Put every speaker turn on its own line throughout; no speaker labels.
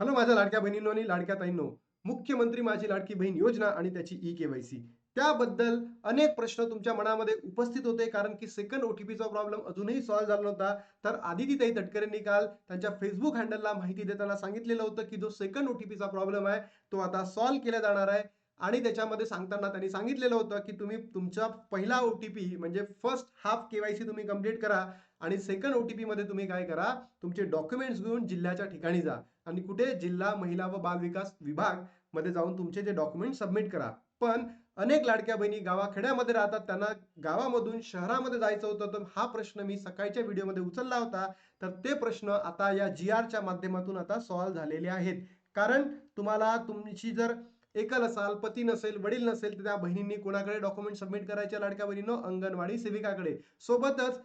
Hello माझ्या लाडक्या बहिणींनो आणि लाडक्या ताईंनो. मुख्यमंत्री माझी लाडकी बहीण योजना आणि त्याची ई केवायसी त्याबद्दल अनेक प्रश्न तुमच्या मनामध्ये उपस्थित होते कारण की सेकंड ओटीपीचा प्रॉब्लेम अजूनही सॉल्व्ह झाला नव्हता. तर आदितीताई तटकरेंनी काल त्यांच्या फेसबुक हँडलला माहिती देताना सांगितलेलं होतं की जो सेकंड ओटीपीचा प्रॉब्लेम आहे तो आता सॉल्व्ह केला जाणार आहे. आणि त्याच्यामध्ये सांगताना त्यांनी सांगितलेलं होतं की तुम्ही तुमचा पहिला ओ टी पी म्हणजे फर्स्ट हाफ केवायसी तुम्ही कंप्लीट करा आणि सेकंड ओ टी पीमध्ये तुम्ही काय करा तुमचे डॉक्युमेंट्स घेऊन जिल्ह्याच्या ठिकाणी जा. आणि कुठे? जिल्हा महिला व बाल विकास विभागमध्ये जाऊन तुमचे जे डॉक्युमेंट सबमिट करा. पण अनेक लाडक्या बहिणी गावाखेड्यामध्ये राहतात त्यांना गावामधून शहरामध्ये जायचं होतं तर हा प्रश्न मी सकाळच्या व्हिडिओमध्ये उचलला होता. तर ते प्रश्न आता या जी आरच्या माध्यमातून आता सॉल्व्ह झालेले आहेत. कारण तुम्हाला तुमची जर एकल असाल पती नसेल वडील नसेल तर त्या बहिणींनी कोणाकडे डॉक्युमेंट सबमिट करायच्या? लाडक्या बहिणीनं अंगणवाडी सेविकाकडे. सोबतच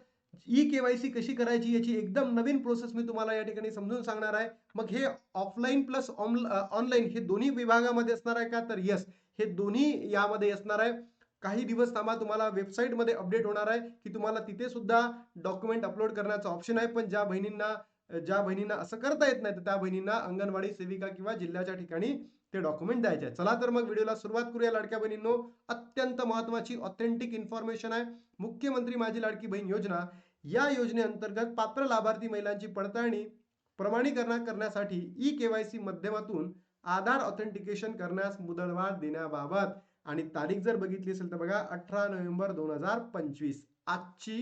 ई केवायसी कशी करायची याची एकदम नवीन प्रोसेस मी तुम्हाला या ठिकाणी समजून सांगणार आहे. मग हे ऑफलाईन प्लस ऑनलाईन हे दोन्ही विभागामध्ये असणार आहे का? तर येस हे दोन्ही यामध्ये असणार आहे. काही दिवस थांबा तुम्हाला वेबसाईटमध्ये अपडेट होणार आहे की तुम्हाला तिथे सुद्धा डॉक्युमेंट अपलोड करण्याचा ऑप्शन आहे. पण ज्या बहिणींना ज्या बहिणींना असं करता येत नाही तर त्या बहिणींना अंगणवाडी सेविका किंवा जिल्ह्याच्या ठिकाणी ते डॉक्युमेंट द्यायचे आहे चला तर मग व्हिडिओला सुरुवात करूया लाडक्या बहिणींनो. अत्यंत महत्वाची ऑथेंटिक इन्फॉर्मेशन आहे. मुख्यमंत्री माझी लाडकी बहीण योजना. या योजनेअंतर्गत पात्र लाभार्थी महिलांची पडताळणी प्रमाणीकरण करण्यासाठी ई केवायसी माध्यमातून आधार ऑथेंटिकेशन करण्यास मुदतवाढ देण्याबाबत. आणि तारीख जर बघितली असेल तर बघा अठरा नोव्हेंबर दोन हजार पंचवीस. आजची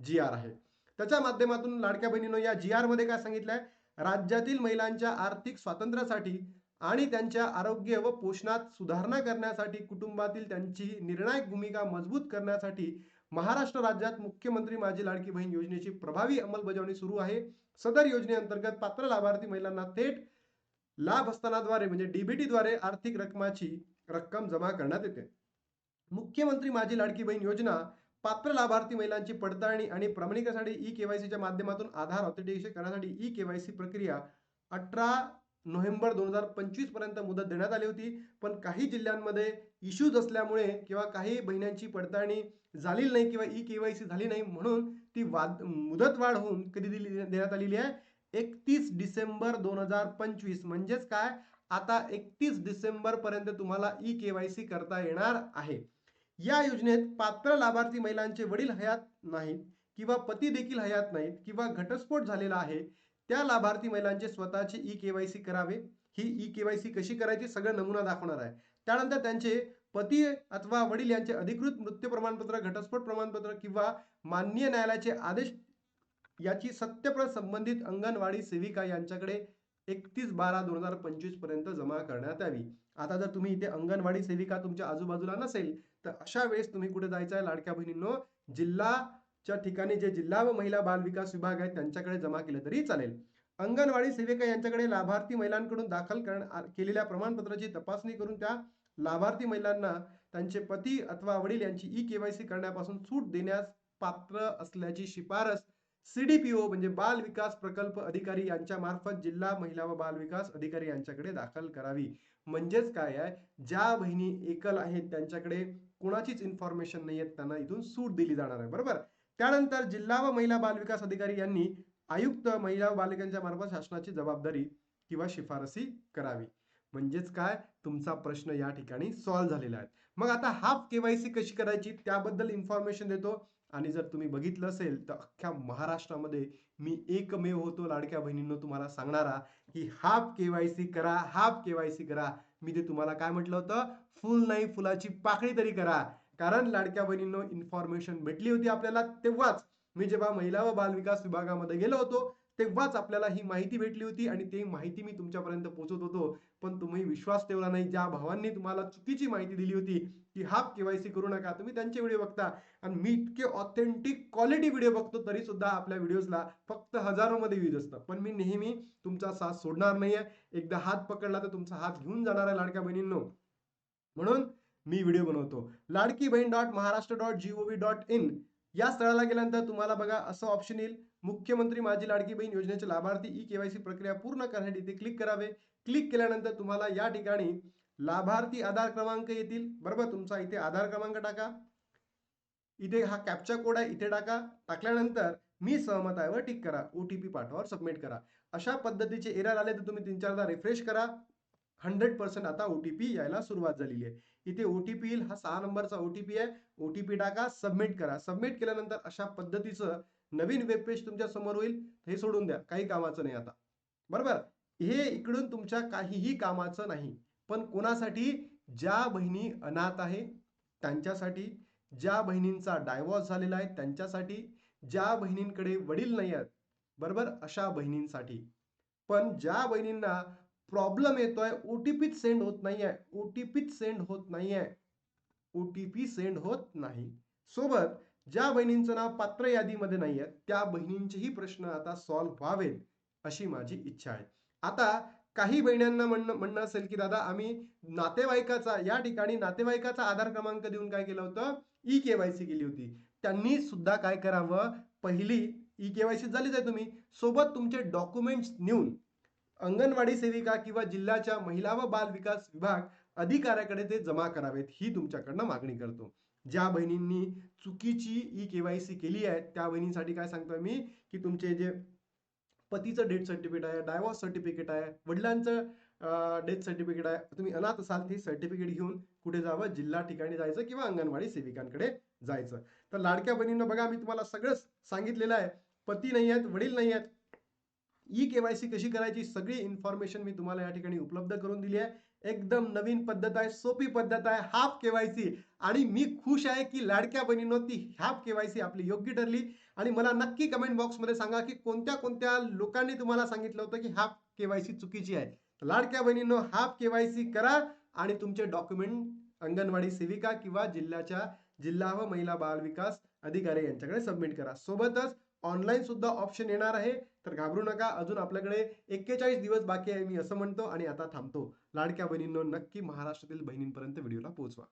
जी आर आहे. त्याच्या माध्यमातून लाडक्या बहिणीनं या जी आरमध्ये काय सांगितलंय? राज्यातील महिलांच्या आर्थिक स्वातंत्र्यासाठी आणि त्यांच्या आरोग्य व पोषणात सुधारणा करण्यासाठी कुटुंबातील त्यांची निर्णायक भूमिका मजबूत करण्यासाठी महाराष्ट्र राज्यात मुख्यमंत्री माझी लाडकी बहीण योजनेची प्रभावी अंमलबजावणी सुरू आहे. सदर योजनेअंतर्गत पात्र लाभार्थी महिलांना थेट लाभ हस्तांतरणाद्वारे म्हणजे डीबीटी द्वारे आर्थिक रकमाची रक्कम जमा करण्यात येते. मुख्यमंत्री माझी लाडकी बहीण योजना पात्र लाभार्थी महिलांची पडताळणी आणि प्रमाणिकासाठी ई केवायसीच्या माध्यमातून आधार ऑथेंटिकेशन करण्यासाठी ई केवायसी प्रक्रिया अठरा नोव्हेंबर दोन हजार पंचवीसपर्यंत मुदत देण्यात आली होती. पण काही जिल्ह्यांमध्ये इश्यूज असल्यामुळे किंवा काही महिन्यांची पडताळणी झाली नाही किंवा ई केवायसी झाली नाही म्हणून ती वाद मुदत वाढ होऊन कधी दिली देण्यात आलेली आहे? एकतीस डिसेंबर दोन हजार पंचवीस म्हणजेच काय? आता एकतीस डिसेंबर पर्यंत तुम्हाला ई केवायसी करता येणार आहे. या योजनेत पात्र लाभार्थी महिलांचे वडील हयात नाहीत किंवा पती देखील हयात नाहीत किंवा घटस्फोट झालेला आहे. त्या लाभार्थी महिलांचे स्वतःचे ई केवायसी करावे. ही ई केवायसी कशी करायची सगळं नमुना दाखवणार आहे. त्यानंतर त्यांचे पती अथवा वडील यांचे अधिकृत मृत्यू प्रमाणपत्र घटस्फोट प्रमाणपत्र किंवा मान्य न्यायालयाचे आदेश याची सत्यप्रत संबंधित अंगणवाडी सेविका यांच्याकडे एकतीस बारा दोन हजार पंचवीसपर्यंत जमा करण्यात यावी. आता जर तुम्ही इथे अंगणवाडी सेविका तुमच्या आजूबाजूला नसेल तर अशा वेळेस तुम्ही कुठे जायचं आहे लाडक्या बहिणींनो? जिल्हा च्या ठिकाणी जे जिल्हा व महिला बाल विकास विभाग आहे त्यांच्याकडे जमा केलं तरी चालेल. अंगणवाडी सेविका यांच्याकडे लाभार्थी महिलांकडून दाखल करण केलेल्या प्रमाणपत्राची तपासणी करून त्या लाभार्थी महिलांना त्यांचे पती अथवा वडील यांची ई केवायसी करण्यापासून सूट देण्यास पात्र असल्याची शिफारस सीडीपीओ म्हणजे बाल विकास प्रकल्प अधिकारी यांच्या मार्फत जिल्हा महिला व बाल विकास अधिकारी यांच्याकडे दाखल करावी. म्हणजेच काय आहे? ज्या बहिणी एकल आहेत त्यांच्याकडे कोणाचीच इन्फॉर्मेशन नाही आहेत त्यांना इथून सूट दिली जाणार आहे. बरोबर? त्यानंतर जिल्हा व महिला बाल विकास अधिकारी यांनी आयुक्त महिला व बालिकांच्या मार्फत शासनाची जबाबदारी किंवा शिफारसी करावी. म्हणजेच काय? तुमचा प्रश्न या ठिकाणी सॉल्व्ह झालेला आहे. मग आता हाफ केवायसी कशी करायची? त्याबद्दल इन्फॉर्मेशन देतो. आणि जर तुम्ही बघितलं असेल तर अख्ख्या महाराष्ट्रामध्ये मी एकमेव होतो लाडक्या बहिणींनो तुम्हाला सांगणारा की हाफ केवायसी करा हाफ केवायसी करा. मी ते तुम्हाला काय म्हटलं होतं? फुल नाही फुलाची पाकळी तरी करा. कारण लाडक्या बहिणींनो इन्फॉर्मेशन भेटली होती आपल्याला तेव्हाच मी जेव्हा महिला व बाल विकास विभागामध्ये गेलो होतो तेव्हाच आपल्याला ही माहिती भेटली होती आणि ती माहिती मी तुमच्यापर्यंत पोहोचत होतो. पण तुम्ही विश्वास ठेवला नाही. ज्या भावांनी तुम्हाला चुकीची माहिती दिली होती की हाफ केवायसी करू नका तुम्ही त्यांचे व्हिडिओ बघता. आणि मी इतके ऑथेंटिक क्वालिटी व्हिडिओ बघतो तरी सुद्धा आपल्या व्हिडिओजला फक्त हजारोमध्ये व्ह्यूज असतात. पण मी नेहमी तुमचा साथ सोडणार नाहीये. एकदा हात पकडला तर तुमचा हात घेऊन जाणार आहे लाडक्या बहिणींनो. म्हणून मी व्हिडिओ बनवतो. Ladki Bahin dot Maharashtra dot G O V dot in या स्थळाला गेल्यानंतर तुम्हाला बघा असं ऑप्शन येईल. मुख्यमंत्री माझी लाडकी बहीण योजनेचे लाभार्थी ई केवायसी प्रक्रिया पूर्ण करण्यासाठी इथे क्लिक करावे. क्लिक केल्यानंतर तुम्हाला या ठिकाणी लाभार्थी आधार क्रमांक येतील. बरोबर? तुमचा इथे आधार क्रमांक टाका. इथे हा कॅप्चा कोड आहे इथे टाका. टाकल्यानंतर मी सहमत आहे वर टिक करा. पी पाठवावर सबमिट करा. अशा पद्धतीचे एरर आले तर तुम्ही तीन चारदा रिफ्रेश करा. हंड्रेड पर्सेंट आता ओ टी पी यायला सुरुवात झालेली आहे. इथे ओटीपी येईल. हा सहा नंबरचा ओटीपी आहे. ओटीपी टाका सबमिट करा. सबमिट केल्यानंतर अशा पद्धतीचं नवीन वेब पेज तुमच्यासमोर होईल. हे सोडून द्या. काही कामाचं नाही आता. बरोबर? हे इकडून तुमच्या काहीही कामाचं नाही. पण कोणासाठी? ज्या बहिणी अनाथ आहे त्यांच्यासाठी. ज्या बहिणींचा डायव्हॉर्स झालेला आहे त्यांच्यासाठी. ज्या बहिणींकडे वडील नाही आहेत बरोबर? अशा बहिणींसाठी. पण ज्या बहिणींना प्रॉब्लेम येतोय ओटीपीच सेंड होत नाहीये. ओटीपीच सेंड होत नाहीये. ओटीपी सेंड होत नाही. सोबत ज्या बहिणींचं नाव पात्र यादीमध्ये नाहीये त्या बहिणींचेही प्रश्न आता सॉल्व्ह व्हावेत अशी माझी इच्छा आहे. आता काही बहिण्यांना म्हणणं म्हणणं असेल की दादा आम्ही नातेवाईकाचा या ठिकाणी नातेवाईकाचा आधार क्रमांक देऊन काय केलं होतं? ई केवायसी केली होती. त्यांनी सुद्धा काय करावं? पहिली ई केवायसी झालीच आहे तुम्ही. सोबत तुमचे डॉक्युमेंट्स नेऊन अंगणवाडी सेविका किंवा जिल्ह्याच्या महिला व बाल विकास विभाग अधिकाऱ्याकडे ते जमा करावेत ही तुमच्याकडनं मागणी करतो. ज्या बहिणींनी चुकीची ई केवायसी केली आहे त्या बहिणींसाठी काय सांगतोय मी की तुमचे जे पतीचं डेथ सर्टिफिकेट आहे डायव्हॉर्स सर्टिफिकेट आहे वडिलांचं डेथ सर्टिफिकेट आहे तुम्ही अनाथ असाल ते सर्टिफिकेट घेऊन कुठे जावं? जिल्हा ठिकाणी जायचं किंवा अंगणवाडी सेविकांकडे जायचं. तर लाडक्या बहिणींना बघा मी तुम्हाला सगळं सांगितलेलं आहे. पती नाही आहेत वडील नाही आहेत ई केवायसी कशी करायची सगळी इन्फॉर्मेशन मी तुम्हाला या ठिकाणी उपलब्ध करून दिली आहे. एकदम नवीन पद्धत आहे सोपी पद्धत आहे हाफ केवायसी आणि मी खुश आहे की लाडक्या बहिणींनो ती हाफ केवायसी आपली योग्य ठरली. आणि मला नक्की कमेंट बॉक्समध्ये सांगा की कोणत्या कोणत्या लोकांनी तुम्हाला सांगितलं होतं की हाफ केवायसी चुकीची आहे. तर लाडक्या बहिणींनो हाफ केवायसी करा आणि तुमचे डॉक्युमेंट अंगणवाडी सेविका किंवा जिल्ह्याच्या जिल्हा व महिला बाल विकास अधिकारी यांच्याकडे सबमिट करा. सोबतच ऑनलाईन सुद्धा ऑप्शन येणार आहे. तर घाबरू नका. अजून आपल्याकडे एक्केचाळीस दिवस बाकी आहे. मी असं म्हणतो आणि आता थांबतो. लाडक्या बहिणींनो नक्की महाराष्ट्रातील बहिणींपर्यंत व्हिडिओला पोहोचवा.